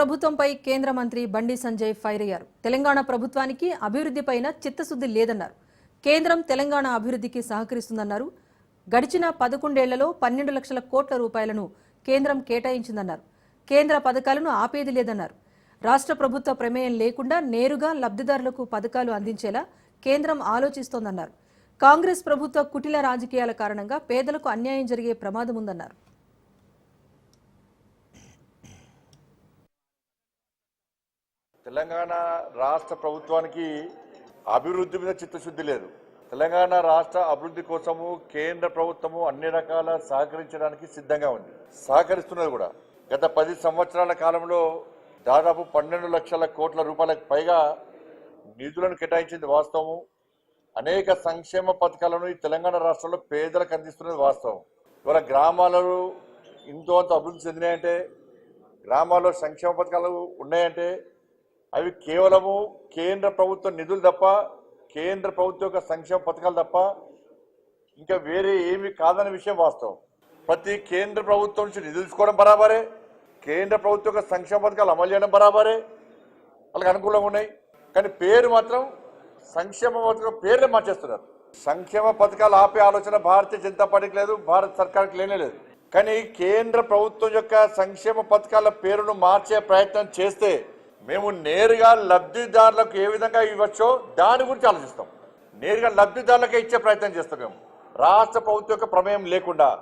ప్రభుత్వంపై కేంద్ర మంత్రి బండి సంజయ్ ఫైర్ అయ్యారు. తెలంగాణ ప్రభుత్వానికి అభివృద్ధిపైన చిత్తశుద్ధి లేదన్నారు. కేంద్రం తెలంగాణ అభివృద్ధికి సహకరిస్తుందన్నారు. గడిచిన పదకొండేళ్ళలో పన్నెండు లక్షల కోట్ల రూపాయలను కేంద్రం కేటాయించిందన్నారు. కేంద్ర పథకాలను ఆపేది లేదన్నారు. రాష్ట్ర ప్రభుత్వ ప్రమేయం లేకుండా నేరుగా లబ్ధిదారులకు పథకాలు అందించేలా కేంద్రం ఆలోచిస్తోందన్నారు. కాంగ్రెస్ ప్రభుత్వ కుటిల రాజకీయాల కారణంగా పేదలకు అన్యాయం జరిగే ప్రమాదం ఉందన్నారు తెలంగాణ రాష్ట్ర ప్రభుత్వానికి అభివృద్ధి మీద చిత్తశుద్ధి లేదు. తెలంగాణ రాష్ట్ర అభివృద్ధి కోసము కేంద్ర ప్రభుత్వము అన్ని రకాల సహకరించడానికి సిద్ధంగా ఉంది. సహకరిస్తున్నది కూడా. గత పది సంవత్సరాల కాలంలో దాదాపు పన్నెండు లక్షల కోట్ల రూపాయలకు పైగా నిధులను కేటాయించింది వాస్తవము. అనేక సంక్షేమ పథకాలను ఈ తెలంగాణ రాష్ట్రంలో పేదలకు అందిస్తున్నది వాస్తవం. ఇవాళ గ్రామాలలో ఇంతో అంత అభివృద్ధి చెందినాయంటే గ్రామాల్లో సంక్షేమ పథకాలు ఉన్నాయంటే అవి కేవలము కేంద్ర ప్రభుత్వ నిధులు తప్ప కేంద్ర ప్రభుత్వం యొక్క సంక్షేమ పథకాలు తప్ప ఇంకా వేరే ఏమి కాదనే విషయం వాస్తవం. ప్రతి కేంద్ర ప్రభుత్వం నుంచి నిధులు తీసుకోవడం బరాబరే కేంద్ర ప్రభుత్వం యొక్క సంక్షేమ పథకాలు అమలు చేయడం బరాబరే వాళ్ళకి అనుకూలంగా ఉన్నాయి. కానీ పేరు మాత్రం సంక్షేమ పథకం పేర్లే మార్చేస్తున్నారు. సంక్షేమ పథకాలు ఆపే ఆలోచన భారతీయ జనతా పార్టీకి లేదు భారత సర్కార్కి లేనే లేదు. కానీ కేంద్ర ప్రభుత్వం యొక్క సంక్షేమ పథకాల పేరును మార్చే ప్రయత్నం చేస్తే మేము నేరుగా లబ్ధిదారులకు ఏ విధంగా ఇవ్వచ్చో దాని గురించి ఆలోచిస్తాం. నేరుగా లబ్ధిదారులకే ఇచ్చే ప్రయత్నం చేస్తాం మేము. రాష్ట్ర ప్రభుత్వం యొక్క ప్రమేయం లేకుండా